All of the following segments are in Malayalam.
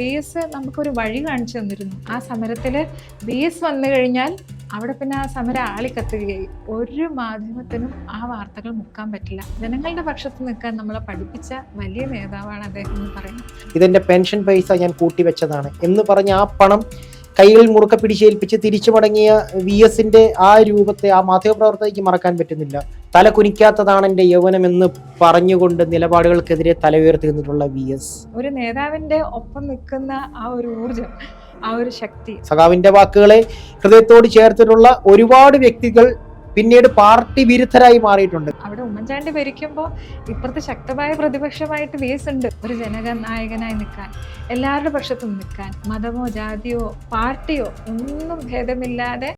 വി എസ് നമുക്കൊരു വഴി കാണിച്ചു തന്നിരുന്നു. ആ സമരത്തിൽ ബി എസ് വന്നു കഴിഞ്ഞാൽ അവിടെ പിന്നെ ആ സമരം ആളിക്കത്തുകയായി ഒരു മാധ്യമത്തിനും ആ വാർത്തകൾ മുക്കാൻ പറ്റില്ല. ജനങ്ങളുടെ പക്ഷത്ത് നിൽക്കാൻ നമ്മളെ പഠിപ്പിച്ച വലിയ നേതാവാണ് അദ്ദേഹം എന്ന് പറയുന്നത് ഇതെന്റെ പെൻഷൻ പൈസ ഞാൻ കൂട്ടിവെച്ചതാണ്. എന്ന് പറഞ്ഞ ആ പണം കൈകളിൽ മുറുക്ക പിടിച്ചേൽപ്പിച്ച് തിരിച്ചു മടങ്ങിയ വി എസിന്റെ ആ രൂപത്തെ ആ മാധ്യമപ്രവർത്തകയ്ക്ക് മറക്കാൻ പറ്റുന്നില്ല. തല കുനിക്കാത്തതാണ് എന്റെ യൗവനം എന്ന് പറഞ്ഞുകൊണ്ട് നിലപാടുകൾക്കെതിരെ തല ഉയർത്തി നിന്നിട്ടുള്ള വി എസ് ഒരു നേതാവിന്റെ ഒപ്പം നിൽക്കുന്ന ആ ഒരു ഊർജം ആ ഒരു ശക്തി. സഖാവിന്റെ വാക്കുകളെ ഹൃദയത്തോട് ചേർത്തിട്ടുള്ള ഒരുപാട് വ്യക്തികൾ പിന്നീട് പാർട്ടി വിരുദ്ധരായി മാറിയിട്ടുണ്ട്. അവിടെ ഉമ്മൻചാണ്ടി ഭരിക്കുമ്പോൾ ഇപ്പുറത്ത് ശക്തമായ പ്രതിപക്ഷമായിട്ട് വി ഉണ്ട് ഒരു ജനനായകനായി നിൽക്കാൻ എല്ലാവരുടെ പക്ഷത്തും നിൽക്കാൻ മതമോ ജാതിയോ പാർട്ടിയോ ഒന്നും ഭേദമില്ലാതെ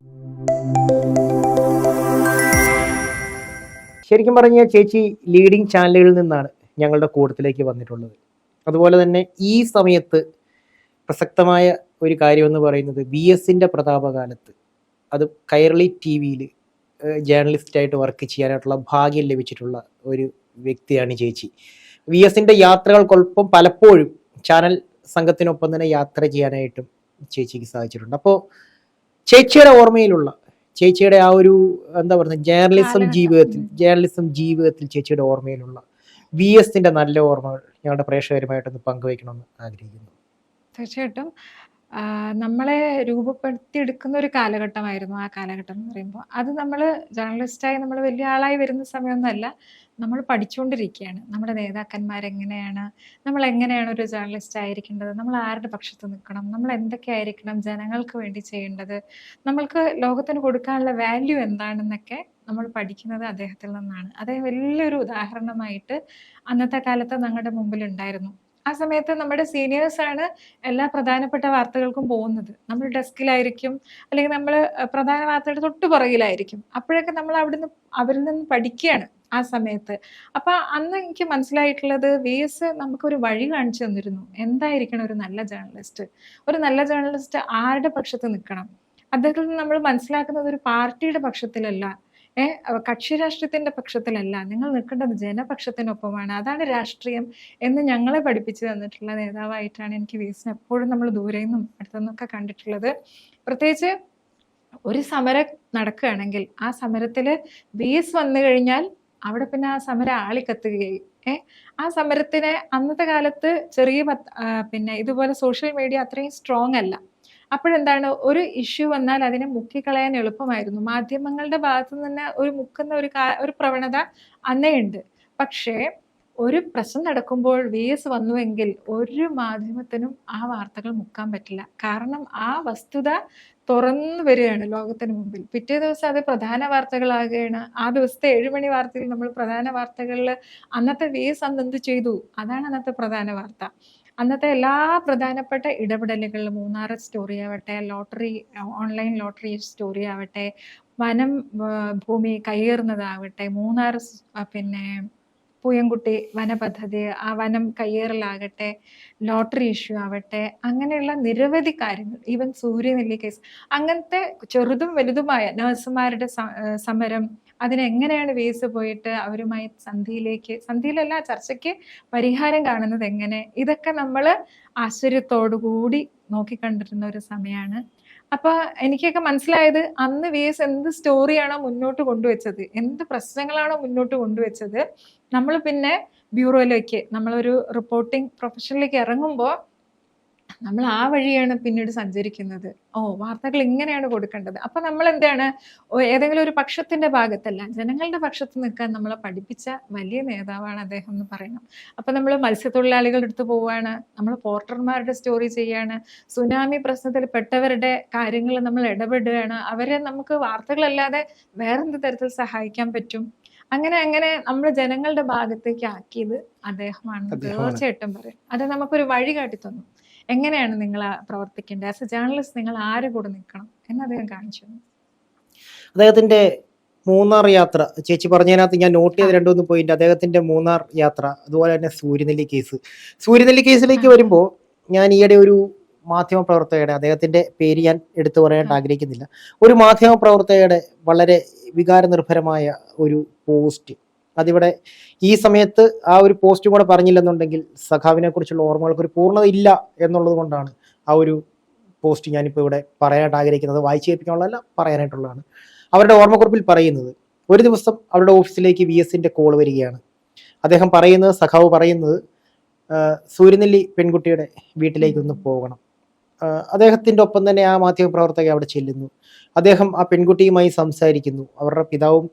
ശരിക്കും പറഞ്ഞാൽ ചേച്ചി ലീഡിംഗ് ചാനലുകളിൽ നിന്നാണ് ഞങ്ങളുടെ കൂട്ടത്തിലേക്ക് വന്നിട്ടുള്ളത്. അതുപോലെ തന്നെ ഈ സമയത്ത് പ്രസക്തമായ ഒരു കാര്യം എന്ന് പറയുന്നത് വി എസിന്റെ പ്രതാപകാലത്ത്. അത് കൈരളി ടി വിയിൽ ജേർണലിസ്റ്റായിട്ട് വർക്ക് ചെയ്യാനായിട്ടുള്ള ഭാഗ്യം ലഭിച്ചിട്ടുള്ള ഒരു വ്യക്തിയാണ് ചേച്ചി വി എസിന്റെ യാത്രകൾക്കൊപ്പം പലപ്പോഴും ചാനൽ സംഘത്തിനൊപ്പം തന്നെ യാത്ര ചെയ്യാനായിട്ടും ചേച്ചിക്ക് സാധിച്ചിട്ടുണ്ട്. അപ്പോൾ ചേച്ചിയുടെ ഓർമ്മയിലുള്ള ചേച്ചിയുടെ ആ ഒരു എന്താ പറയുക ജേർണലിസം. ജീവിതത്തിൽ ജേർണലിസം ജീവിതത്തിൽ ചേച്ചിയുടെ ഓർമ്മയിലുള്ള വി എസിന്റെ നല്ല ഓർമ്മകൾ ഞങ്ങളുടെ പ്രേക്ഷകരുമായിട്ടൊന്ന് പങ്കുവയ്ക്കണമെന്ന് ആഗ്രഹിക്കുന്നു. തീർച്ചയായിട്ടും. നമ്മളെ രൂപപ്പെടുത്തിയെടുക്കുന്ന ഒരു കാലഘട്ടമായിരുന്നു ആ കാലഘട്ടം എന്ന് പറയുമ്പോൾ. അത് നമ്മൾ ജേർണലിസ്റ്റായി നമ്മൾ വലിയ ആളായി വരുന്ന സമയമൊന്നുമല്ല നമ്മൾ പഠിച്ചുകൊണ്ടിരിക്കുകയാണ്. നമ്മുടെ നേതാക്കന്മാരെങ്ങനെയാണ് നമ്മൾ എങ്ങനെയാണ് ഒരു ജേർണലിസ്റ്റ് ആയിരിക്കേണ്ടത് നമ്മൾ ആരുടെ പക്ഷത്ത് നിൽക്കണം നമ്മൾ എന്തൊക്കെ ആയിരിക്കണം ജനങ്ങൾക്ക് വേണ്ടി ചെയ്യേണ്ടത് നമ്മൾക്ക് ലോകത്തിന് കൊടുക്കാനുള്ള വാല്യൂ എന്താണെന്നൊക്കെ നമ്മൾ പഠിക്കുന്നത് അദ്ദേഹത്തിൽ നിന്നാണ്. അദ്ദേഹം വലിയൊരു ഉദാഹരണമായിട്ട് അന്നത്തെ കാലത്ത് ഞങ്ങളുടെ മുമ്പിൽ ഉണ്ടായിരുന്നു ആ സമയത്ത് നമ്മുടെ സീനിയേഴ്സ് ആണ് എല്ലാ പ്രധാനപ്പെട്ട വാർത്തകൾക്കും പോകുന്നത്. നമ്മൾ ഡെസ്കിലായിരിക്കും അല്ലെങ്കിൽ നമ്മൾ പ്രധാന വാർത്തയുടെ തൊട്ട് പുറകിലായിരിക്കും. അപ്പോഴൊക്കെ നമ്മൾ അവിടുന്ന് അവരിൽ നിന്ന് പഠിക്കുകയാണ് ആ സമയത്ത്. അപ്പൊ അന്ന് എനിക്ക് മനസ്സിലായിട്ടുള്ളത് വി എസ് നമുക്കൊരു വഴി കാണിച്ചു തന്നിരുന്നു. എന്തായിരിക്കണം ഒരു നല്ല ജേർണലിസ്റ്റ് ഒരു നല്ല ജേർണലിസ്റ്റ് ആരുടെ പക്ഷത്ത് നിൽക്കണം? അദ്ദേഹത്തിൽ നിന്ന് നമ്മൾ മനസ്സിലാക്കുന്നത് ഒരു പാർട്ടിയുടെ പക്ഷത്തിലല്ല. കക്ഷി രാഷ്ട്രീയത്തിന്റെ പക്ഷത്തിലല്ല നിങ്ങൾ നിൽക്കേണ്ടത് ജനപക്ഷത്തിനൊപ്പമാണ്. അതാണ് രാഷ്ട്രീയം എന്ന് ഞങ്ങളെ പഠിപ്പിച്ചു തന്നിട്ടുള്ള നേതാവായിട്ടാണ് എനിക്ക് വി എസിനെ എപ്പോഴും നമ്മൾ ദൂരെ നിന്നും അടുത്തുനിന്നൊക്കെ കണ്ടിട്ടുള്ളത്. പ്രത്യേകിച്ച് ഒരു സമരം നടക്കുകയാണെങ്കിൽ ആ സമരത്തിൽ എസ് വന്നു കഴിഞ്ഞാൽ അവിടെ പിന്നെ ആ സമരം ആളിക്കത്തുകയായി ഏ ആ സമരത്തിനെ അന്നത്തെ കാലത്ത് ചെറിയ പിന്നെ ഇതുപോലെ സോഷ്യൽ മീഡിയ അത്രയും സ്ട്രോങ് അല്ല. അപ്പോഴെന്താണ്? ഒരു ഇഷ്യൂ വന്നാൽ അതിനെ മുക്കിക്കളയാൻ എളുപ്പമായിരുന്നു. മാധ്യമങ്ങളുടെ ഭാഗത്തു നിന്ന് ഒരു മുക്കുന്ന ഒരു ഒരു പ്രവണത അന്നേ ഉണ്ട് പക്ഷേ ഒരു പ്രശ്നം നടക്കുമ്പോൾ വി എസ് വന്നുവെങ്കിൽ ഒരു മാധ്യമത്തിനും ആ വാർത്തകൾ മുക്കാൻ പറ്റില്ല. കാരണം ആ വസ്തുത തുറന്നു വരികയാണ് ലോകത്തിന് മുമ്പിൽ. പിറ്റേ ദിവസം അത് പ്രധാന വാർത്തകളാകുകയാണ്. ആ ദിവസത്തെ ഏഴുമണി വാർത്തയിൽ നമ്മൾ പ്രധാന വാർത്തകളിൽ അന്നത്തെ വി എസ് അന്ന് എന്ത് ചെയ്തു? അതാണ് അന്നത്തെ പ്രധാന വാർത്ത. അന്നത്തെ എല്ലാ പ്രധാനപ്പെട്ട ഇടപെടലുകളിലും മൂന്നാർ സ്റ്റോറി ആവട്ടെ ലോട്ടറി ഓൺലൈൻ ലോട്ടറി സ്റ്റോറി ആവട്ടെ വനം ഭൂമി കയ്യേറുന്നതാവട്ടെ മൂന്നാർ പിന്നെ പൂയംകുട്ടി വനപദ്ധതി ആ വനം കയ്യേറലാകട്ടെ ലോട്ടറി ഇഷ്യൂ ആവട്ടെ അങ്ങനെയുള്ള നിരവധി കാര്യങ്ങൾ ഈവൻ സൂര്യനെല്ലി കേസ് അങ്ങനത്തെ ചെറുതും വലുതുമായ നഴ്സുമാരുടെ സമരം അതിനെങ്ങനെയാണ് വേസ് പോയിട്ട് അവരുമായി സന്ധിയിലേക്ക് സന്ധിയിലല്ല ചർച്ചയ്ക്ക് പരിഹാരം കാണുന്നത് എങ്ങനെ? ഇതൊക്കെ നമ്മൾ ആശ്ചര്യത്തോടു കൂടി നോക്കിക്കണ്ടിരുന്ന ഒരു സമയമാണ് അപ്പൊ എനിക്കൊക്കെ മനസ്സിലായത് അന്ന് വേസ് എന്ത് സ്റ്റോറിയാണോ മുന്നോട്ട് കൊണ്ടുവച്ചത് എന്ത് പ്രശ്നങ്ങളാണോ മുന്നോട്ട് കൊണ്ടുവച്ചത് നമ്മൾ പിന്നെ ബ്യൂറോയിലേക്ക് നമ്മളൊരു റിപ്പോർട്ടിംഗ് പ്രൊഫഷനിലേക്ക് ഇറങ്ങുമ്പോൾ നമ്മൾ ആ വഴിയാണ് പിന്നീട് സഞ്ചരിക്കുന്നത്. ഓ വാർത്തകൾ ഇങ്ങനെയാണ് കൊടുക്കേണ്ടത്. അപ്പൊ നമ്മൾ എന്താണ് ഏതെങ്കിലും ഒരു പക്ഷത്തിന്റെ ഭാഗത്തല്ല ജനങ്ങളുടെ പക്ഷത്ത് നിൽക്കാൻ നമ്മളെ പഠിപ്പിച്ച വലിയ നേതാവാണ് അദ്ദേഹം എന്ന് പറയണം അപ്പൊ നമ്മൾ മത്സ്യത്തൊഴിലാളികളുടെ അടുത്ത് പോവാണ് നമ്മൾ പോർട്ടർമാരുടെ സ്റ്റോറി ചെയ്യാണ് സുനാമി പ്രശ്നത്തിൽ പെട്ടവരുടെ കാര്യങ്ങൾ നമ്മൾ ഇടപെടുകയാണ്. അവരെ നമുക്ക് വാർത്തകളല്ലാതെ വേറെന്ത് തരത്തിൽ സഹായിക്കാൻ പറ്റും? അങ്ങനെ അങ്ങനെ നമ്മൾ ജനങ്ങളുടെ ഭാഗത്തേക്ക് ആക്കിയത് അദ്ദേഹമാണ്. തീർച്ചയായിട്ടും പറയും. അത് നമുക്കൊരു വഴി കാട്ടി തന്നു എങ്ങനെയാണ് നിങ്ങൾ പ്രവർത്തിക്കേണ്ടത്? ആസ് എ ജേർണലിസ്റ്റ് നിങ്ങൾ ആരെ കൂടെ നിൽക്കണം എന്ന് അദ്ദേഹം കാണിച്ചു അദ്ദേഹത്തിന്റെ മൂന്നാർ യാത്ര ചേച്ചി പറഞ്ഞതിനകത്ത് ഞാൻ നോട്ട് ചെയ്ത രണ്ടു മൂന്ന് പോയിന്റ് അദ്ദേഹത്തിന്റെ മൂന്നാർ യാത്ര അതുപോലെ തന്നെ സൂര്യനെല്ലി കേസ് സൂര്യനെല്ലി കേസിലേക്ക് വരുമ്പോൾ ഞാൻ ഈയിടെ ഒരു മാധ്യമ പ്രവർത്തകയുടെ അദ്ദേഹത്തിന്റെ പേര് ഞാൻ എടുത്തു പറയാനായിട്ട് ആഗ്രഹിക്കുന്നില്ല. ഒരു മാധ്യമ പ്രവർത്തകയുടെ വളരെ വികാര നിർഭരമായ ഒരു പോസ്റ്റ് അതിവിടെ ഈ സമയത്ത് ആ ഒരു പോസ്റ്റും കൂടെ പറഞ്ഞില്ലെന്നുണ്ടെങ്കിൽ സഖാവിനെ കുറിച്ചുള്ള ഓർമ്മകൾക്ക് ഒരു പൂർണത ഇല്ല എന്നുള്ളത് കൊണ്ടാണ് ആ ഒരു പോസ്റ്റ് ഞാനിപ്പോൾ ഇവിടെ പറയാനായിട്ട് ആഗ്രഹിക്കുന്നത്. വായിച്ചു കേൾപ്പിക്കാനുള്ളതല്ല പറയാനായിട്ടുള്ളതാണ്. അവരുടെ ഓർമ്മക്കുറിപ്പിൽ പറയുന്നത് ഒരു ദിവസം അവരുടെ ഓഫീസിലേക്ക് വി എസിന്റെ കോൾ വരികയാണ്. അദ്ദേഹം പറയുന്നത് സഖാവ് പറയുന്നത് സൂര്യനെല്ലി പെൺകുട്ടിയുടെ വീട്ടിലേക്ക് ഒന്ന് പോകണം. അദ്ദേഹത്തിന്റെ ഒപ്പം തന്നെ ആ മാധ്യമ പ്രവർത്തക അവിടെ ചെല്ലുന്നു. അദ്ദേഹം ആ പെൺകുട്ടിയുമായി സംസാരിക്കുന്നു. അവരുടെ പിതാവും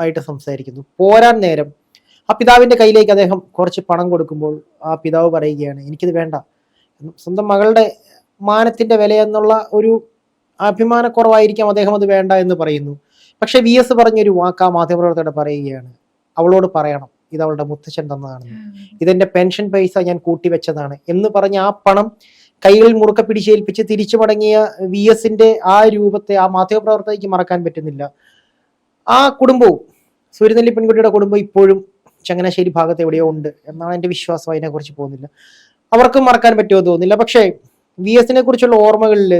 ആയിട്ട് സംസാരിക്കുന്നു. പോരാൻ നേരം. ആ പിതാവിന്റെ കയ്യിലേക്ക് അദ്ദേഹം കുറച്ച് പണം കൊടുക്കുമ്പോൾ ആ പിതാവ് പറയുകയാണ് എനിക്കിത് വേണ്ട. സ്വന്തം മകളുടെ മാനത്തിന്റെ വില എന്നുള്ള ഒരു അഭിമാനക്കുറവായിരിക്കാം അദ്ദേഹം അത് വേണ്ട എന്ന് പറയുന്നു. പക്ഷെ വി എസ് പറഞ്ഞൊരു വാക്ക് ആ മാധ്യമപ്രവർത്തകരുടെ പറയുകയാണ്. അവളോട് പറയണം ഇത് അവളുടെ മുത്തച്ഛൻ തന്നതാണ്. ഇതെന്റെ പെൻഷൻ പൈസ ഞാൻ കൂട്ടിവെച്ചതാണ്. എന്ന് പറഞ്ഞ് ആ പണം കയ്യിൽ മുറുക്കെ പിടിച്ചേൽപ്പിച്ച് തിരിച്ചു മടങ്ങിയ വി എസിന്റെ ആ രൂപത്തെ ആ മാധ്യമപ്രവർത്തകയ്ക്ക് മറക്കാൻ പറ്റുന്നില്ല. ആ കുടുംബവും സൂര്യനെല്ലി പെൺകുട്ടിയുടെ കുടുംബം ഇപ്പോഴും ചങ്ങനാശ്ശേരി ഭാഗത്ത് എവിടെയോ ഉണ്ട് എന്നാണ് എന്റെ വിശ്വാസം. അതിനെക്കുറിച്ച് പോകുന്നില്ല. അവർക്കും മറക്കാൻ പറ്റുമോ തോന്നുന്നില്ല. പക്ഷേ വി എസിനെ കുറിച്ചുള്ള ഓർമ്മകളിൽ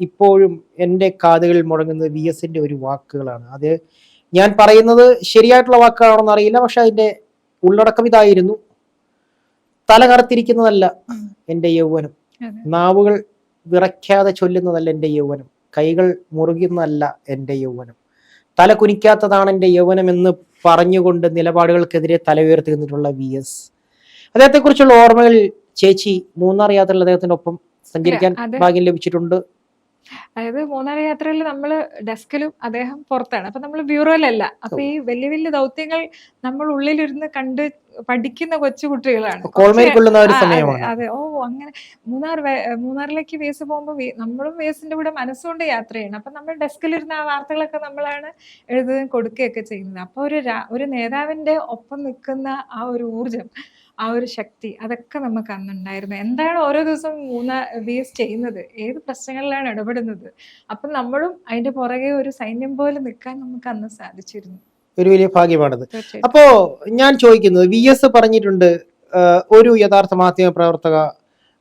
ഇപ്പോഴും എന്റെ കാതുകളിൽ മുഴങ്ങുന്നത് വി എസിന്റെ ഒരു വാക്കുകളാണ്. അത് ഞാൻ പറയുന്നത് ശരിയായിട്ടുള്ള വാക്കുകളാണെന്ന് അറിയില്ല. പക്ഷെ അതിന്റെ ഉള്ളടക്കം ഇതായിരുന്നു. തല കറുത്തിരിക്കുന്നതല്ല എന്റെ യൗവനം. നാവുകൾ വിറയ്ക്കാതെ ചൊല്ലുന്നതല്ല എന്റെ യൗവനം. കൈകൾ മുറുകുന്നതല്ല എന്റെ യൗവനം. തല കുനിക്കാത്തതാണ് എന്റെ യൗവനം എന്ന് പറഞ്ഞുകൊണ്ട് നിലപാടുകൾക്കെതിരെ തല ഉയർത്തി നിന്നിട്ടുള്ള വി എസ്. അദ്ദേഹത്തെക്കുറിച്ചുള്ള ഓർമ്മകൾ ചേച്ചി മൂന്നാർ യാത്രയിൽ അദ്ദേഹത്തിന്റെ ഒപ്പം സഞ്ചരിക്കാൻ ഭാഗ്യം ലഭിച്ചിട്ടുണ്ട്. അതായത് മൂന്നാർ യാത്രയിൽ നമ്മൾ ഡെസ്കിലും അദ്ദേഹം പുറത്താണ്. അപ്പൊ നമ്മൾ ബ്യൂറോയിലല്ല അപ്പൊ ഈ വലിയ വലിയ ദൗത്യങ്ങൾ നമ്മൾ ഉള്ളിലിരുന്ന് കണ്ട് പഠിക്കുന്ന കൊച്ചുകുട്ടികളാണ് അതെ, ഓ അങ്ങനെ മൂന്നാർ മൂന്നാറിലേക്ക് വേസ് പോകുമ്പോൾ നമ്മളും വേസിന്റെ കൂടെ മനസ്സുകൊണ്ട് യാത്ര ചെയ്യണം അപ്പൊ നമ്മൾ ഡെസ്കിലിരുന്ന ആ വാർത്തകളൊക്കെ നമ്മളാണ് എഴുതുകയും കൊടുക്കുകയൊക്കെ ചെയ്യുന്നത്. അപ്പൊ ഒരു ഒരു നേതാവിന്റെ ഒപ്പം നിൽക്കുന്ന ആ ഒരു ഊർജം ആ ഒരു ശക്തി അതൊക്കെ നമുക്ക് അന്നുണ്ടായിരുന്നു. എന്താണ് ഓരോ ദിവസം മൂന്ന് വേസ് എസ് ചെയ്യുന്നത്? ഏത് പ്രശ്നങ്ങളിലാണ് ഇടപെടുന്നത്? അപ്പൊ നമ്മളും അതിന്റെ പുറകെ ഒരു സൈന്യം പോലെ നിൽക്കാൻ നമുക്ക് അന്ന് സാധിച്ചിരുന്നു. ഒരു വലിയ ഭാഗ്യമാണത്. അപ്പോ ഞാൻ ചോദിക്കുന്നത് വി എസ് പറഞ്ഞിട്ടുണ്ട് ഒരു യഥാർത്ഥ മാധ്യമ പ്രവർത്തക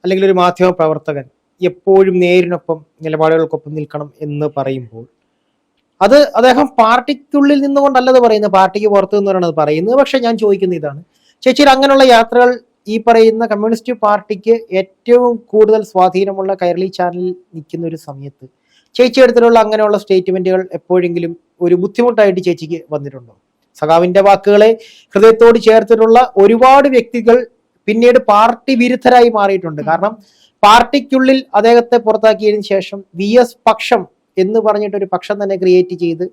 അല്ലെങ്കിൽ ഒരു മാധ്യമ പ്രവർത്തകൻ എപ്പോഴും നേരിനൊപ്പം നിലപാടുകൾക്കൊപ്പം നിൽക്കണം എന്ന് പറയുമ്പോൾ അത് അദ്ദേഹം പാർട്ടിക്കുള്ളിൽ നിന്നുകൊണ്ടല്ലത് പറയുന്നത് പാർട്ടിക്ക് പുറത്തു നിന്നുകൊണ്ടാണ് അത് പറയുന്നത്. പക്ഷെ ഞാൻ ചോദിക്കുന്ന ഇതാണ് ചേച്ചിയിൽ അങ്ങനെയുള്ള യാത്രകൾ ഈ പറയുന്ന കമ്മ്യൂണിസ്റ്റ് പാർട്ടിക്ക് ഏറ്റവും കൂടുതൽ സ്വാധീനമുള്ള കൈരളി ചാനലിൽ നിൽക്കുന്ന ഒരു സമയത്ത് ചേച്ചി എടുത്തിട്ടുള്ള അങ്ങനെയുള്ള സ്റ്റേറ്റ്മെന്റുകൾ എപ്പോഴെങ്കിലും ഒരു ബുദ്ധിമുട്ടായിട്ട് ചേച്ചിക്ക് വന്നിട്ടുണ്ടോ? സഖാവിന്റെ വാക്കുകളെ ഹൃദയത്തോട് ചേർത്തിട്ടുള്ള ഒരുപാട് വ്യക്തികൾ പിന്നീട് പാർട്ടി വിരുദ്ധരായി മാറിയിട്ടുണ്ട്. കാരണം പാർട്ടിക്കുള്ളിൽ അദ്ദേഹത്തെ പുറത്താക്കിയതിനു ശേഷം വി എസ് പക്ഷം എന്ന് പറഞ്ഞിട്ട് ഒരു പക്ഷം തന്നെ ക്രിയേറ്റ് ചെയ്ത്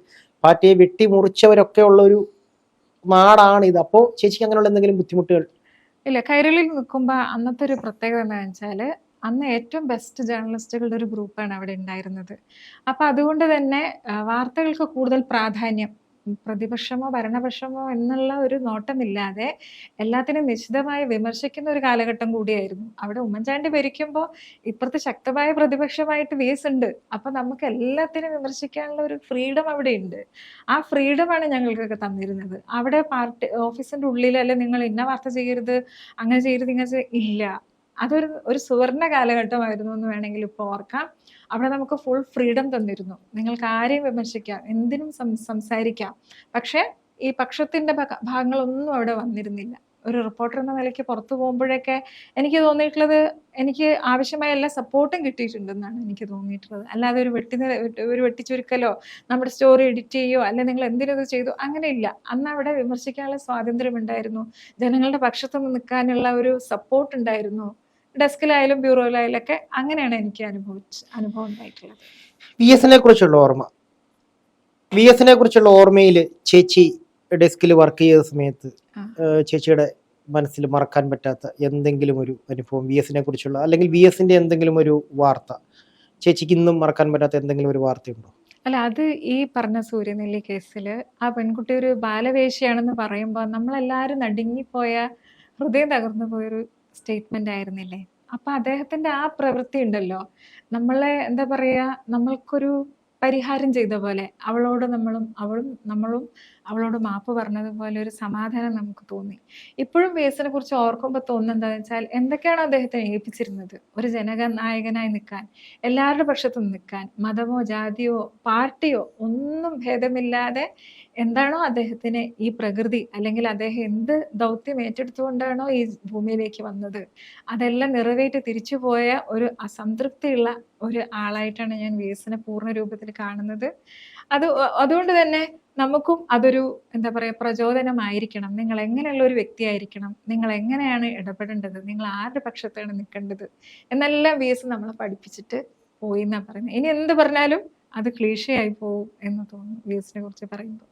പാർട്ടിയെ വെട്ടിമുറിച്ചവരൊക്കെ ഉള്ള ഒരു നാടാണ് ഇത്. അപ്പോ ചേച്ചിക്ക് അങ്ങനെയുള്ള എന്തെങ്കിലും ബുദ്ധിമുട്ടുകൾ? ഇല്ല കൈരളിൽ നിൽക്കുമ്പോൾ അന്നത്തെ ഒരു പ്രത്യേകത എന്താണെന്ന് വെച്ചാൽ അന്ന് ഏറ്റവും ബെസ്റ്റ് ജേർണലിസ്റ്റുകളുടെ ഒരു ഗ്രൂപ്പാണ് അവിടെ ഉണ്ടായിരുന്നത്. അപ്പൊ അതുകൊണ്ട് തന്നെ വാർത്തകൾക്ക് കൂടുതൽ പ്രാധാന്യം പ്രതിപക്ഷമോ ഭരണപക്ഷമോ എന്നുള്ള ഒരു നോട്ടമില്ലാതെ എല്ലാത്തിനും നിശ്ചിതമായി വിമർശിക്കുന്ന ഒരു കാലഘട്ടം കൂടിയായിരുന്നു. അവിടെ ഉമ്മൻചാണ്ടി ഭരിക്കുമ്പോൾ ഇപ്പുറത്ത് ശക്തമായ പ്രതിപക്ഷമായിട്ട് വേസ് ഉണ്ട് അപ്പൊ നമുക്ക് എല്ലാത്തിനും വിമർശിക്കാനുള്ള ഒരു ഫ്രീഡം അവിടെ ഉണ്ട് ആ ഫ്രീഡമാണ് ഞങ്ങൾക്കൊക്കെ തന്നിരുന്നത്. അവിടെ പാർട്ടി ഓഫീസിന്റെ ഉള്ളിൽ നിങ്ങൾ ഇന്ന വാർത്ത ചെയ്യരുത് അങ്ങനെ ചെയ്യരുത് ഇങ്ങനെ ഇല്ല. അതൊരു ഒരു സുവർണ കാലഘട്ടമായിരുന്നു എന്ന് വേണമെങ്കിൽ ഇപ്പോൾ ഓർക്കാം. അവിടെ നമുക്ക് ഫുൾ ഫ്രീഡം തന്നിരുന്നു. നിങ്ങൾക്ക് ആരെയും വിമർശിക്കാം എന്തിനും സംസാരിക്കാം. പക്ഷേ ഈ പക്ഷത്തിന്റെ ഭാഗ- ഭാഗങ്ങളൊന്നും അവിടെ വന്നിരുന്നില്ല. ഒരു റിപ്പോർട്ടർ എന്ന നിലയ്ക്ക് പുറത്തു പോകുമ്പോഴൊക്കെ എനിക്ക് തോന്നിയിട്ടുള്ളത് എനിക്ക് ആവശ്യമായ എല്ലാ സപ്പോർട്ടും കിട്ടിയിട്ടുണ്ടെന്നാണ് എനിക്ക് തോന്നിയിട്ടുള്ളത്. അല്ലാതെ ഒരു വെട്ടി ഒരു വെട്ടിച്ചുരുക്കലോ നമ്മുടെ സ്റ്റോറി എഡിറ്റ് ചെയ്യോ അല്ലെ നിങ്ങൾ എന്തിനും ഇത് ചെയ്തു അങ്ങനെയില്ല അന്ന് അവിടെ വിമർശിക്കാനുള്ള സ്വാതന്ത്ര്യം ഉണ്ടായിരുന്നു ജനങ്ങളുടെ പക്ഷത്ത് നിൽക്കാനുള്ള ഒരു സപ്പോർട്ട് ഉണ്ടായിരുന്നു. ഡെസ്കിലായാലും ബ്യൂറോയിലായാലും ഒക്കെ അങ്ങനെയാണ് എനിക്ക് അനുഭവിച്ച അനുഭവം ഉണ്ടായിട്ടുള്ളത്. വി എസിനെ കുറിച്ചുള്ള ഓർമ്മ. വി എസിനെ കുറിച്ചുള്ള ഓർമ്മയിൽ ചേച്ചി ഡെസ്കിൽ വർക്ക് ചെയ്ത സമയത്ത് ചേച്ചിയുടെ മനസ്സിൽ മറക്കാൻ പറ്റാത്ത എന്തെങ്കിലും ഒരു അനുഭവം വി എസിനെ കുറിച്ചുള്ള അല്ലെങ്കിൽ വി എസിന്റെ എന്തെങ്കിലും ഒരു വാർത്ത. ചേച്ചിക്ക് ഇന്നും മറക്കാൻ പറ്റാത്ത എന്തെങ്കിലും ഒരു വാർത്തയുണ്ടോ? അല്ല അത് ഈ പറഞ്ഞ സൂര്യനെല്ലി കേസിൽ ആ പെൺകുട്ടി ഒരു ബാലവേഷിയാണെന്ന് പറയുമ്പോൾ നമ്മളെല്ലാവരും നടുങ്ങിപ്പോയ ഹൃദയം തകർന്നു പോയൊരു സ്റ്റേറ്റ്മെന്റ് ആയിരുന്നില്ലേ? അപ്പൊ അദ്ദേഹത്തിന്റെ ആ പ്രവൃത്തി ഉണ്ടല്ലോ. നമ്മളെ എന്താ പറയാ നമ്മൾക്കൊരു പരിഹാരം ചെയ്ത പോലെ അവളോട് നമ്മളും അവളും നമ്മളും അവളോട് മാപ്പ് പറഞ്ഞതുപോലെ ഒരു സമാധാനം നമുക്ക് തോന്നി. ഇപ്പോഴും വേസിനെ കുറിച്ച് ഓർക്കുമ്പോൾ തോന്നുന്നത് വെച്ചാൽ എന്തൊക്കെയാണ് അദ്ദേഹത്തെ ഏൽപ്പിച്ചിരുന്നത്? ഒരു ജനനായകനായി നിൽക്കാൻ എല്ലാവരുടെ പക്ഷത്തും നിൽക്കാൻ മതമോ ജാതിയോ പാർട്ടിയോ ഒന്നും ഭേദമില്ലാതെ എന്താണോ അദ്ദേഹത്തിന് ഈ പ്രകൃതി അല്ലെങ്കിൽ അദ്ദേഹം എന്ത് ദൗത്യം ഏറ്റെടുത്തുകൊണ്ടാണോ ഈ ഭൂമിയിലേക്ക് വന്നത്? അതെല്ലാം നിറവേറ്റി തിരിച്ചു പോയ ഒരു അസംതൃപ്തിയുള്ള ഒരു ആളായിട്ടാണ് ഞാൻ വേസിനെ പൂർണ രൂപത്തിൽ കാണുന്നത്. അത് അതുകൊണ്ട് തന്നെ നമുക്കും അതൊരു എന്താ പറയുക പ്രചോദനമായിരിക്കണം. നിങ്ങൾ എങ്ങനെയുള്ള ഒരു വ്യക്തിയായിരിക്കണം? നിങ്ങൾ എങ്ങനെയാണ് ഇടപെടേണ്ടത്? നിങ്ങൾ ആരുടെ പക്ഷത്താണ് നിൽക്കേണ്ടത്? എന്നെല്ലാം വി എസ് നമ്മളെ പഠിപ്പിച്ചിട്ട് പോയി എന്നാ പറയുന്നത് ഇനി എന്ത് പറഞ്ഞാലും അത് ക്ലീഷയായി പോകും എന്ന് തോന്നുന്നു വി എസിനെ കുറിച്ച് പറയുമ്പോൾ